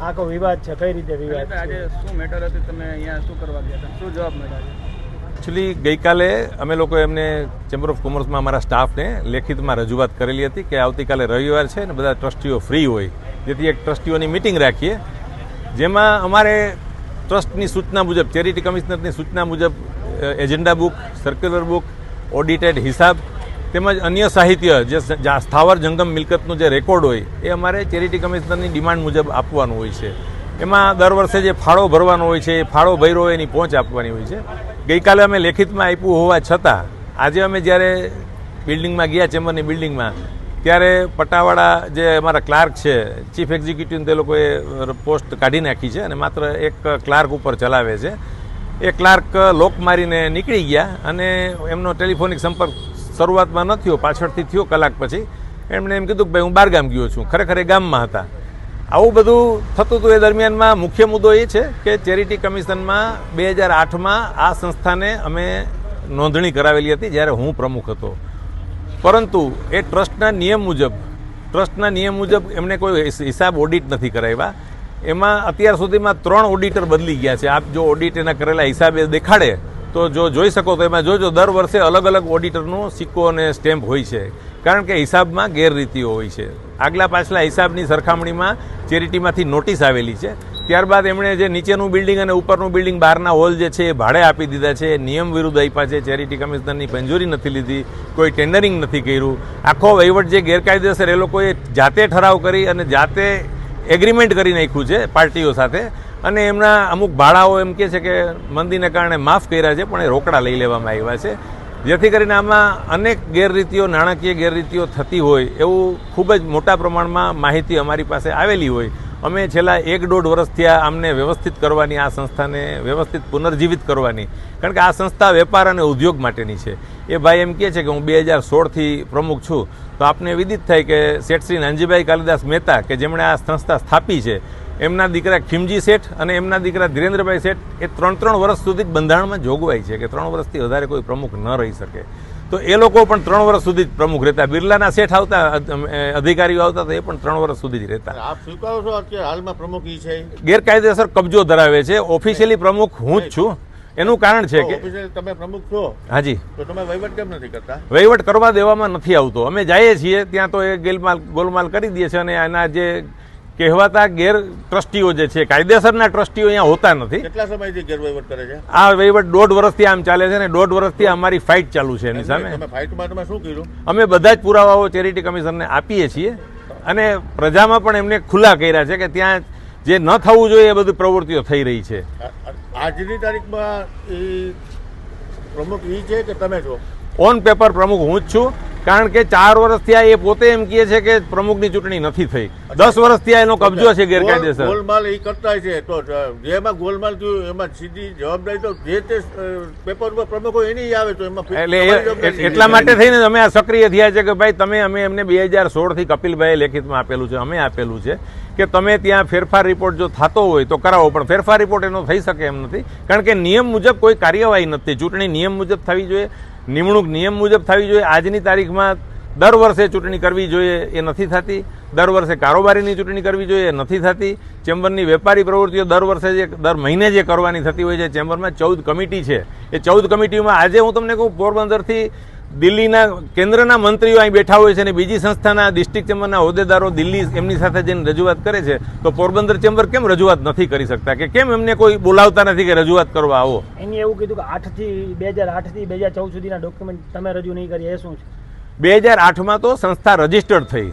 આખો વિવાદ છે? કઈ રીતે વિવાદ આજે શું મેટર હતી? તમે અહીંયા શું કરવા ગયા હતા? શું જવાબ મળ્યા એકચ્યુઅલી ગઈકાલે અમે લોકો એમને ચેમ્બર ઓફ કોમર્સમાં અમારા સ્ટાફને લેખિતમાં રજૂઆત કરેલી હતી કે આવતીકાલે રવિવાર છે ને બધા ટ્રસ્ટીઓ ફ્રી હોય. જેથી એક ટ્રસ્ટીઓની મિટિંગ રાખીએ. જેમાં અમારે ટ્રસ્ટની સૂચના મુજબ ચેરિટી કમિશનરની સૂચના મુજબ agenda book circular book audited હિસાબ તેમજ અન્ય સાહિત્ય, જે સ્થાવર જંગમ મિલકતનું જે રેકોર્ડ હોય, એ અમારે ચેરિટી કમિશનરની ડિમાન્ડ મુજબ આપવાનું હોય છે. એમાં દર વર્ષે જે ફાળો ભરવાનો હોય છે, એ ફાળો ભર્યો એની પહોંચ આપવાની હોય છે. ગઈકાલે અમે લેખિતમાં આપ્યું હોવા છતાં, આજે અમે જ્યારે બિલ્ડિંગમાં ગયા, ચેમ્બરની બિલ્ડિંગમાં, ત્યારે પટાવાળા જે અમારા ક્લાર્ક છે, ચીફ એક્ઝિક્યુટિવ તે લોકોએ પોસ્ટ કાઢી નાખી છે અને માત્ર એક ક્લાર્ક ઉપર ચલાવે છે. એ ક્લાર્ક લોક મારીને નીકળી ગયા અને એમનો ટેલિફોનિક સંપર્ક શરૂઆતમાં ન થયો, પાછળથી થયો કલાક પછી. એમણે એમ કીધું કે ભાઈ હું બહાર ગામ ગયો છું, ખરેખર એ ગામમાં હતા. આવું બધું થતું હતું એ દરમિયાનમાં મુખ્ય મુદ્દો એ છે કે ચેરિટી કમિશનમાં બે હજાર આઠમાં આ સંસ્થાને અમે નોંધણી કરાવેલી હતી જ્યારે હું પ્રમુખ હતો. પરંતુ એ ટ્રસ્ટના નિયમ મુજબ, ટ્રસ્ટના નિયમ મુજબ એમણે કોઈ હિસાબ ઓડિટ નથી કરાવ્યા. એમાં અત્યાર સુધીમાં ત્રણ ઓડિટર બદલી ગયા છે. આપ જો ઓડિટ એના કરેલા હિસાબે દેખાડે તો જો જોઈ શકો તો એમાં જોજો, દર વર્ષે અલગ અલગ ઓડિટરનો સિક્કો અને સ્ટેમ્પ હોય છે. કારણ કે હિસાબમાં ગેરરીતિઓ હોય છે. આગલા પાછલા હિસાબની સરખામણીમાં ચેરિટીમાંથી નોટિસ આવેલી છે. ત્યારબાદ એમણે જે નીચેનું બિલ્ડિંગ અને ઉપરનું બિલ્ડિંગ બહારના હોલ જે છે એ ભાડે આપી દીધા છે. નિયમ વિરુદ્ધ આપ્યા છે. ચેરિટી કમિશનરની મંજૂરી નથી લીધી. કોઈ ટેન્ડરિંગ નથી કર્યું. આખો વહીવટ જે ગેરકાયદેસર એ લોકોએ જાતે ઠરાવ કરી અને જાતે એગ્રીમેન્ટ કરી નાખ્યું છે પાર્ટીઓ સાથે. અને એમના અમુક ભાડાઓ એમ કહે છે કે મંદીને કારણે માફ કર્યા છે, પણ એ રોકડા લઈ લેવામાં આવ્યા છે. જેથી કરીને આમાં અનેક ગેરરીતિઓ, નાણાકીય ગેરરીતિઓ થતી હોય એવું ખૂબ જ મોટા પ્રમાણમાં માહિતી અમારી પાસે આવેલી હોય. અમે છેલ્લા એક દોઢ વર્ષથી આ આમને વ્યવસ્થિત કરવાની, આ સંસ્થાને વ્યવસ્થિત પુનર્જીવિત કરવાની. કારણ કે આ સંસ્થા વેપાર અને ઉદ્યોગ માટેની છે. એ ભાઈ એમ કહે છે કે હું બે હજાર સોળથી પ્રમુખ છું. તો આપને વિદિત થાય કે શેઠ શ્રી નાનજીભાઈ કાલિદાસ મહેતા, કે જેમણે આ સંસ્થા સ્થાપી છે એમના દીકરા ખીમજી શેઠ અને એમના દીકરા ધીરેન્દ્રભાઈ શેઠ એ ત્રણ ત્રણ વર્ષ સુધી જ બંધારણમાં જોગવાઈ છે કે ત્રણ વર્ષથી વધારે કોઈ પ્રમુખ ન રહી શકે. તો એ લોકો પણ ત્રણ વર્ષ સુધી જ પ્રમુખ રહેતા. બિરલાના શેઠ આવતા અધિકારીઓ આવતા તો એ પણ ત્રણ વર્ષ સુધી જ રહેતા. આપ સ્વીકારો છો હાલમાં પ્રમુખ ઈ છે? ગેરકાયદેસર કબજો ધરાવે છે. ઓફિશિયલી પ્રમુખ હું જ છું. એનું કારણ છે કે તમે પ્રમુખ છો? હાજી. તો તમે વહીવટ કેમ નથી કરતા? વહીવટ કરવા દેવામાં નથી આવતો. અમે જઈએ છીએ ત્યાં તો એ ગેલમાલ ગોલમાલ કરી દે છે અને એના જે કહેવાતા ગેર ટ્રસ્ટીઓ જે છે કાયદેસરના ટ્રસ્ટીઓ અહીંયા હોતા નથી. કેટલા સમયથી ગેરવહીવટ કરે છે? આ વહીવટ દોઢ વર્ષથી આમ ચાલે છે ને દોઢ વર્ષથી અમારી ફાઇટ ચાલુ છે એની સામે. ફાઇટમાં તમે શું કર્યું? અમે બધા જ પુરાવાઓ ચેરિટી કમિશનને આપીએ છીએ અને પ્રજામાં પણ એમને ખુલ્લા કર્યા છે કે ત્યાં જે ન થવું જોઈએ એ બધી પ્રવૃત્તિઓ થઈ રહી છે. આજની તારીખમાં એ પ્રમુખ ઈ છે કે તમે છો? ઓન પેપર પ્રમુખ હું જ છું. કારણ કે ચાર વર્ષથી આ એ પોતે એમ કહે છે કે પ્રમુખની ચૂંટણી નથી થઈ. દસ વર્ષથી એનો કબજો છે ગેરકાયદેસર. ગોલમાલ એ કરતા છે. તો જેમાં ગોલમાલ થયું એમાં સીધી જવાબદારી તો જે તે પેપર ઉપર પ્રમુખ એની આવે તો એમાં એટલે એટલા માટે થઈને અમે આ સક્રિય થયા છે કે ભાઈ તમે અમે એમને બે હજાર સોળથી કપિલભાઈએ લેખિતમાં આપેલું છે અમે આપેલું છે. કે તમે ત્યાં ફેરફાર રિપોર્ટ જો થતો હોય તો કરાવો, પણ ફેરફાર રિપોર્ટ એનો થઈ શકે એમ નથી. કારણ કે નિયમ મુજબ કોઈ કાર્યવાહી નથી. ચૂંટણી નિયમ મુજબ થવી જોઈએ, નિમણૂક નિયમ મુજબ થવી જોઈએ. આજની તારીખમાં દર વર્ષે ચૂંટણી કરવી જોઈએ એ નથી થતી. દર વર્ષે કારોબારીની ચૂંટણી કરવી જોઈએ નથી થતી. ચેમ્બરની વેપારી પ્રવૃત્તિઓ દર વર્ષે જે, દર મહિને જે કરવાની થતી હોય છે. ચેમ્બરમાં ચૌદ કમિટી છે. એ ચૌદ કમિટીમાં આજે હું તમને કહું, પોરબંદરથી દિલ્હીના કેન્દ્રના મંત્રીઓ અહીં બેઠા હોય છે અને બીજી સંસ્થાના ડિસ્ટ્રિક્ટ ચેમ્બરના હોદ્દેદારો દિલ્હી એમની સાથે જઈને રજૂઆત કરે છે તો પોરબંદર ચેમ્બર કેમ રજૂઆત નથી કરી શકતા? કે કેમ એમને કોઈ બોલાવતા નથી કે રજૂઆત કરવા આવો? એને એવું કીધું કે આઠથી બે હજાર આઠથી બે હજાર ચૌદ સુધીના ડોક્યુમેન્ટ તમે રજૂ નહીં કરી એ શું છે? બે હજાર આઠમાં તો સંસ્થા રજીસ્ટર્ડ થઈ.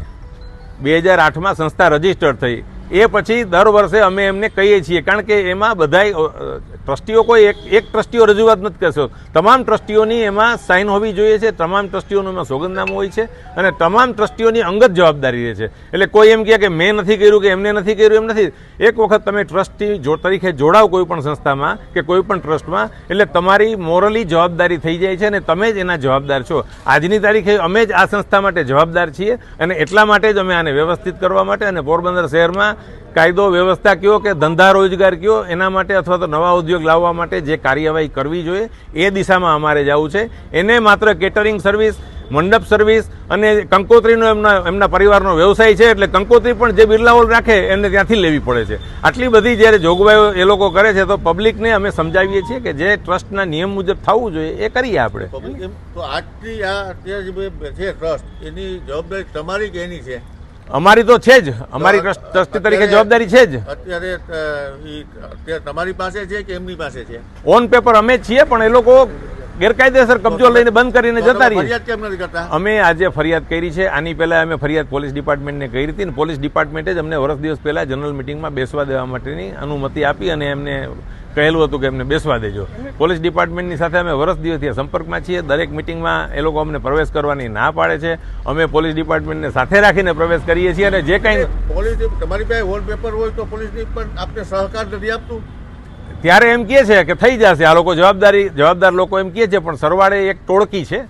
બે હજાર આઠમાં સંસ્થા રજીસ્ટર્ડ થઈ. એ પછી દર વર્ષે અમે એમને કહીએ છીએ કારણ કે એમાં બધાય અ, ટ્રસ્ટીઓ કોઈ એક એક ટ્રસ્ટીઓ રજૂઆત નથી કરશો. તમામ ટ્રસ્ટીઓની એમાં સાઇન હોવી જોઈએ છે. તમામ ટ્રસ્ટીઓનું એમાં સોગંદનામું હોય છે અને તમામ ટ્રસ્ટીઓની અંગત જવાબદારી રહે છે. એટલે કોઈ એમ કહે કે મેં નથી કર્યું કે એમને નથી કર્યું, એમ નથી. એક વખત તમે ટ્રસ્ટી તરીકે જોડાવ કોઈ પણ સંસ્થામાં કે કોઈ પણ ટ્રસ્ટમાં, એટલે તમારી મોરલી જવાબદારી થઈ જાય છે અને તમે જ એના જવાબદાર છો. આજની તારીખે અમે જ આ સંસ્થા માટે જવાબદાર છીએ અને એટલા માટે જ અમે આને વ્યવસ્થિત કરવા માટે અને પોરબંદર શહેરમાં કાયદો વ્યવસ્થા કયો કે ધંધા રોજગાર કયો એના માટે અથવા તો નવા ઉદ્યોગ લાવવા માટે જે કાર્યવાહી કરવી જોઈએ એ દિશામાં અમારે જવું છે. એને માત્ર કેટરિંગ સર્વિસ મંડપ સર્વિસ અને કંકોત્રીનો એમના એમના પરિવારનો વ્યવસાય છે એટલે કંકોત્રી પણ જે બિરલા હોલ રાખે એને ત્યાંથી લેવી પડે છે. આટલી બધી જ્યારે જોગવાઈઓ એ લોકો કરે છે તો પબ્લિકને અમે સમજાવીએ છીએ કે જે ટ્રસ્ટના નિયમ મુજબ થવું જોઈએ એ કરીએ આપણે. તો આજથી આ અત્યારે જે છે ટ્રસ્ટ, એની જવાબદારી તમારી કે એની છે? અમારી તો છે જ. અમારી ટ્રસ્ટી તરીકે જવાબદારી છે જ. અત્યારે તમારી પાસે છે કે એમની પાસે છે? ઓન પેપર અમે છીએ પણ એ લોકો ગેરકાયદેસર કબજો લઈને બંધ કરીને જતા રહીએ. અમે આજે ફરિયાદ કરી છે. આની પહેલા અમે ફરિયાદ પોલીસ ડિપાર્ટમેન્ટને કરી હતી ને પોલીસ ડિપાર્ટમેન્ટે જ અમને વર્ષ દિવસ પહેલા જનરલ મિટિંગમાં બેસવા દેવા માટેની અનુમતિ આપી અને એમને કહેલું હતું કે એમને બેસવા દેજો. પોલીસ ડિપાર્ટમેન્ટની સાથે અમે વર્ષ દિવસથી સંપર્કમાં છીએ. દરેક મિટિંગમાં એ લોકો અમને પ્રવેશ કરવાની ના પાડે છે. અમે પોલીસ ડિપાર્ટમેન્ટને સાથે રાખીને પ્રવેશ કરીએ છીએ અને જે કંઈ પોલીસ તમારી પાસે વોલપેપર હોય તો પોલીસની પણ આપને સહકાર નથી આપતું? ત્યારે એમ કહે છે કે થઈ જશે. આ લોકો જવાબદારી જવાબદાર લોકો એમ કહે છે પણ સરવાળે એક ટોળકી છે.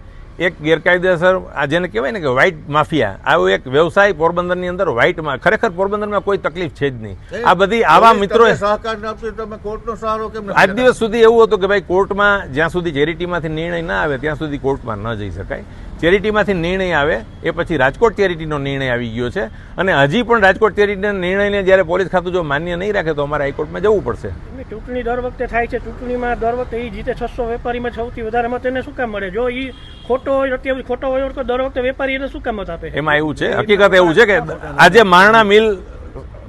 એક ગેરકાયદેસર આ જેને કહેવાય ને કે વ્હાઇટ માફિયા આવો એક વ્યવસાય પોરબંદરની અંદર વ્હાઇટમાં ખરેખર પોરબંદરમાં કોઈ તકલીફ છે જ નહીં. આ બધી આવા મિત્રો સહકાર ન આપતું કોર્ટનો સહારો કેમ આજ દિવસ સુધી એવું હતું કે ભાઈ કોર્ટમાં જ્યાં સુધી ચેરિટીમાંથી નિર્ણય ના આવે ત્યાં સુધી કોર્ટમાં ન જઈ શકાય. ચેરિટીમાંથી નિર્ણય આવે એ પછી રાજકોટ ચેરિટીનો નિર્ણય આવી ગયો છે. અને હજી પણ રાજકોટ ચેરિટીના નિર્ણયને જ્યારે પોલીસ ખાતું જો માન્ય નહીં રાખે તો અમારે હાઈકોર્ટમાં જવું પડશે. ચૂંટણી દર વખતે થાય છે. ચૂંટણીમાં દર વખતે એ જીતે છસો વેપારીમાં સૌથી વધારે મત એને શું કામ મળે? જો એ ખોટો હોય, અત્યારે ખોટો હોય તો દર વખતે વેપારી એને શું કામ મત આપે? એમાં એવું છે. હકીકત એવું છે કે આજે મારણા મિલ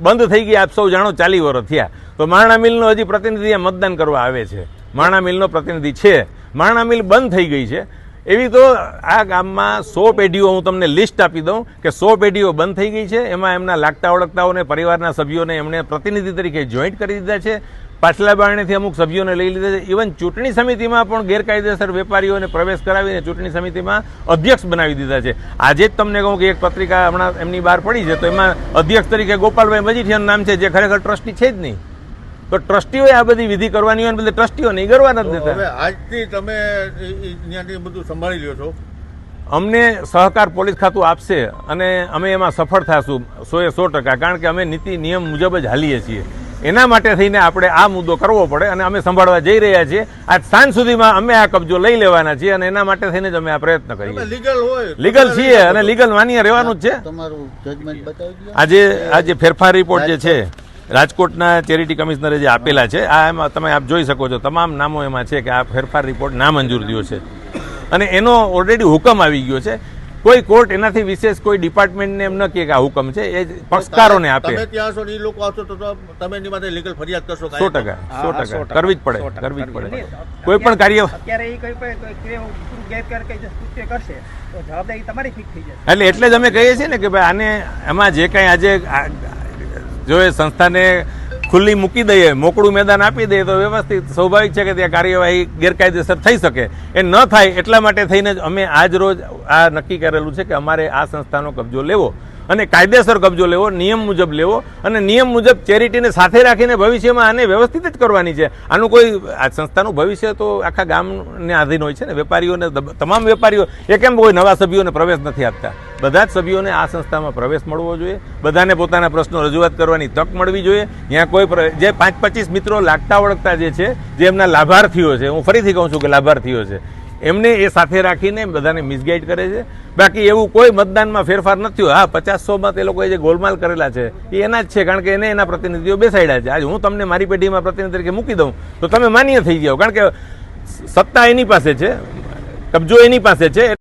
બંધ થઈ ગઈ. આપ સૌ જાણો ચાલી વર્ષ થયા. તો મારણા મિલનો હજી પ્રતિનિધિ મતદાન કરવા આવે છે. મારણા મિલનો પ્રતિનિધિ છે. મારણા મિલ બંધ થઈ ગઈ છે. એવી તો આ ગામમાં સો પેઢીઓ હું તમને લિસ્ટ આપી દઉં કે સો પેઢીઓ બંધ થઈ ગઈ છે. એમાં એમના લાગતા ઓળખતાઓને, પરિવારના સભ્યોને એમણે પ્રતિનિધિ તરીકે જોઈન્ટ કરી દીધા છે. પાછલા બારણેથી અમુક સભ્યોને લઈ લીધા છે. ઇવન ચૂંટણી સમિતિમાં પણ ગેરકાયદેસર વેપારીઓને પ્રવેશ કરાવીને ચૂંટણી સમિતિમાં અધ્યક્ષ બનાવી દીધા છે. આજે જ તમને કહું કે એક પત્રિકા હમણાં એમની બહાર પડી છે તો એમાં અધ્યક્ષ તરીકે ગોપાલભાઈ મજીઠિયાનું નામ છે જે ખરેખર ટ્રસ્ટી છે જ નહીં. તો ટ્રસ્ટીઓએ આ બધી વિધિ કરવાની હોય બધી બદલે ટ્રસ્ટીઓ નહીં કરવા નથી દેતા. આજથી તમે ત્યાંથી બધું સંભાળી લ્યો છો. અમને સહકાર પોલીસ ખાતું આપશે અને અમે એમાં સફળ થશું સો એ સો ટકા. કારણ કે અમે નીતિ નિયમ મુજબ જ હાલીએ છીએ. એના માટે થઈને આપણે આ મુદ્દો કરવો પડે અને અમે સંભાળવા જઈ રહ્યા છીએ. આજ સાંજ સુધીમાં અમે આ કબજો લઈ લેવાના છીએ અને એના માટે થઈને જ અમે આ પ્રયત્ન કરીએ લીગલ હોય. લીગલ છીએ અને લીગલ માન્ય રહેવાનું જ છે. તમારું જજમેન્ટ બતાવી દો. આજે આ જે ફેરફાર રિપોર્ટ જે છે રાજકોટના ચેરિટી કમિશનરે જે આપેલા છે આ એમાં તમે આપ જોઈ શકો છો તમામ નામો એમાં છે કે આ ફેરફાર રિપોર્ટ નામંજૂર થયો છે. અને એનો ઓલરેડી હુકમ આવી ગયો છે. કોઈ કોર્ટ એનાથી વિશેષ કોઈ ડિપાર્ટમેન્ટને એમ ન કે આ હુકમ છે એ પક્ષકારોને આપે. તમે ત્યાં છો ને ઈ લોકો આવશો તો તમે એની માટે લીગલ ફરિયાદ કરશો સો કાંઈ? ટકા. સો ટકા. કરવી જ પડે કરવી જ પડે. કોઈ પણ કાર્ય અત્યારે એ કઈ કોઈ કોઈ કેવું ગેરકાયદેસર કૃત્ય કરશે તો જવાબદારી તમારી ફિટ થઈ જશે. એટલે એટલે જ અમે કહીએ છીએ ને કે ભાઈ આને એમાં જે કાંઈ આજે જો એ સંસ્થાને ખુલ્લી મૂકી દઈએ, મોકળું મેદાન આપી દઈએ, તો વ્યવસ્થિત સ્વાભાવિક છે કે ત્યાં કાર્યવાહી ગેરકાયદેસર થઈ શકે. એ ન થાય એટલા માટે થઈને જ અમે આજ રોજ આ નક્કી કરેલું છે કે અમારે આ સંસ્થાનો કબજો લેવો. અને કાયદેસર કબજો લેવો, નિયમ મુજબ લેવો, અને નિયમ મુજબ ચેરિટીને સાથે રાખીને ભવિષ્યમાં આને વ્યવસ્થિત જ કરવાની છે. આનું કોઈ, આ સંસ્થાનું ભવિષ્ય તો આખા ગામને આધીન હોય છે ને, વેપારીઓને તમામ વેપારીઓ, એ કેમ કોઈ નવા સભ્યોને પ્રવેશ નથી આપતા? બધા જ સભ્યોને આ સંસ્થામાં પ્રવેશ મળવો જોઈએ, બધાને પોતાના પ્રશ્નો રજૂઆત કરવાની તક મળવી જોઈએ. ત્યાં કોઈ જે પાંચ પચીસ મિત્રો લાગતા ઓળખતા જે છે, જે એમના લાભાર્થીઓ છે, હું ફરીથી કહું છું કે લાભાર્થીઓ છે એમને એ સાથે રાખીને બધાને મિસગાઈડ કરે છે. બાકી એવું કોઈ મતદાનમાં ફેરફાર નથી હા, પચાસ સો મત એ લોકોએ જે ગોલમાલ કરેલા છે, એ એના જ છે, કારણ કે એને એના પ્રતિનિધિઓ બેસાડ્યા છે. આજે હું તમને મારી પેઢીમાં પ્રતિનિધિ તરીકે મૂકી દઉં, તો તમે માન્ય થઈ જાઓ. કારણ કે સત્તા એની પાસે છે, કબજો એની પાસે છે